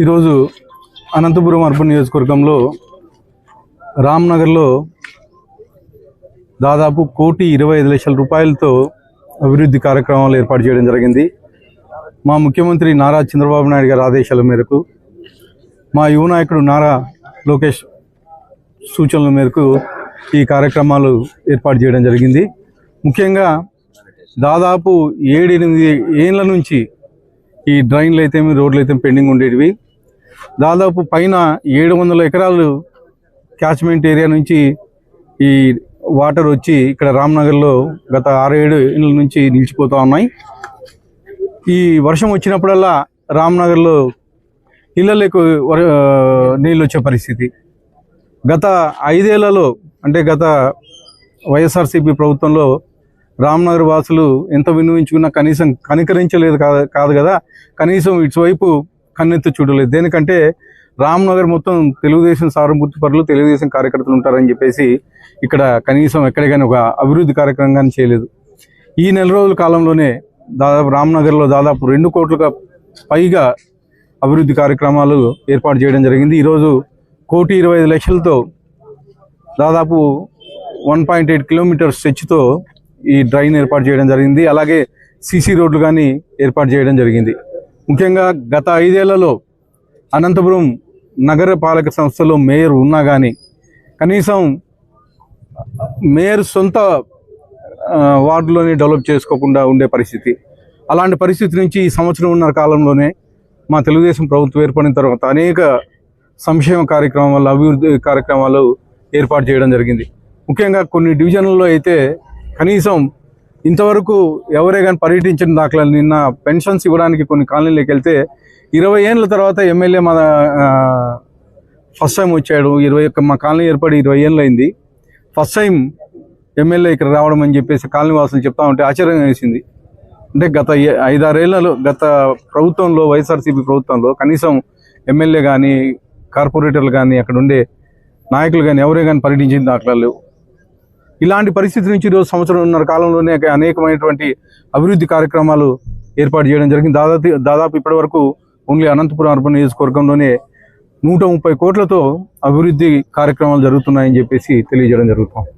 ఈరోజు అనంతపురం అర్బన్ నియోజకవర్గంలో రామ్నగర్లో దాదాపు కోటి ఇరవై ఐదు లక్షల రూపాయలతో అభివృద్ధి కార్యక్రమాలు ఏర్పాటు చేయడం జరిగింది. మా ముఖ్యమంత్రి నారా చంద్రబాబు నాయుడు గారి ఆదేశాల మేరకు మా యువ నాయకుడు నారా లోకేష్ సూచనల మేరకు ఈ కార్యక్రమాలు ఏర్పాటు చేయడం జరిగింది. ముఖ్యంగా దాదాపు ఏడు ఎనిమిది ఏళ్ళ నుంచి ఈ డ్రైన్లు అయితే రోడ్లు అయితే పెండింగ్ ఉండేటివి. దాదాపు పైన ఏడు వందల ఎకరాలు క్యాచ్మెంట్ ఏరియా నుంచి ఈ వాటర్ వచ్చి ఇక్కడ రామ్నగర్లో గత ఆరు ఏడు ఏళ్ళ నుంచి నిలిచిపోతూ ఉన్నాయి. ఈ వర్షం వచ్చినప్పుడల్లా రామ్నగర్లో ఇళ్ళలోకి నీళ్ళు వచ్చే పరిస్థితి. గత ఐదేళ్ళలో అంటే గత వైఎస్ఆర్సీపీ ప్రభుత్వంలో రామ్నగర్ వాసులు ఎంత వినియోగించుకున్నా కనీసం కనికరించలేదు కాదు కాదు కదా. కనీసం ఇటువైపు కన్నెత్తి చూడలేదు. దేనికంటే రామ్నగర్ మొత్తం తెలుగుదేశం సారంభూర్తి పరులు తెలుగుదేశం కార్యకర్తలు ఉంటారని చెప్పేసి ఇక్కడ కనీసం ఎక్కడికైనా ఒక అభివృద్ధి కార్యక్రమం కానీ చేయలేదు. ఈ నెల రోజుల కాలంలోనే దాదాపు రామ్నగర్లో దాదాపు రెండు కోట్లుగా పైగా అభివృద్ధి కార్యక్రమాలు ఏర్పాటు చేయడం జరిగింది. ఈరోజు కోటి ఇరవై ఐదు లక్షలతో దాదాపు వన్ పాయింట్ ఎయిట్ కిలోమీటర్స్ స్ట్రెచ్తో ఈ డ్రైన్ ఏర్పాటు చేయడం జరిగింది. అలాగే సీసీ రోడ్లు కానీ ఏర్పాటు చేయడం జరిగింది. ముఖ్యంగా గత ఐదేళ్ళలో అనంతపురం నగర పాలక సంస్థలో మేయర్ ఉన్నా కానీ కనీసం మేయర్ సొంత వార్డులోనే డెవలప్ చేసుకోకుండా ఉండే పరిస్థితి. అలాంటి పరిస్థితి నుంచి ఈ సంవత్సరం ఉన్న కాలంలోనే మా తెలుగుదేశం ప్రభుత్వం ఏర్పడిన తర్వాత అనేక సంక్షేమ కార్యక్రమాలు అభివృద్ధి కార్యక్రమాలు ఏర్పాటు చేయడం జరిగింది. ముఖ్యంగా కొన్ని డివిజన్లలో అయితే కనీసం ఇంతవరకు ఎవరే కానీ పర్యటించిన దాఖలా నిన్న పెన్షన్స్ ఇవ్వడానికి కొన్ని కాలనీలోకి వెళ్తే ఇరవై ఏళ్ళ తర్వాత ఎమ్మెల్యే మా ఫస్ట్ టైం వచ్చాడు. ఇరవై ఒక్క మా కాలనీ ఏర్పడి ఇరవై ఏళ్ళు అయింది ఫస్ట్ టైం ఎమ్మెల్యే ఇక్కడ రావడం అని చెప్పేసి కాలనీ వాసులు చెప్తా ఉంటే ఆశ్చర్యం వేసింది అంటే గత ఐదారేళ్ళలో గత ప్రభుత్వంలో వైఎస్ఆర్సీపీ ప్రభుత్వంలో కనీసం ఎమ్మెల్యే కానీ కార్పొరేటర్లు కానీ అక్కడ ఉండే నాయకులు కానీ ఎవరే కానీ పర్యటించిన దాఖలా లేవు. ఇలాంటి పరిస్థితి నుంచి ఈరోజు సంవత్సరంన్నర కాలంలోనే అనేకమైనటువంటి అభివృద్ధి కార్యక్రమాలు ఏర్పాటు చేయడం జరిగింది. దాదాపు దాదాపు ఇప్పటి వరకు ఓన్లీ అనంతపురం అర్బన్ నియోజకవర్గంలోనే నూట ముప్పై కోట్లతో అభివృద్ధి కార్యక్రమాలు జరుగుతున్నాయని చెప్పేసి తెలియజేయడం జరుగుతుంది.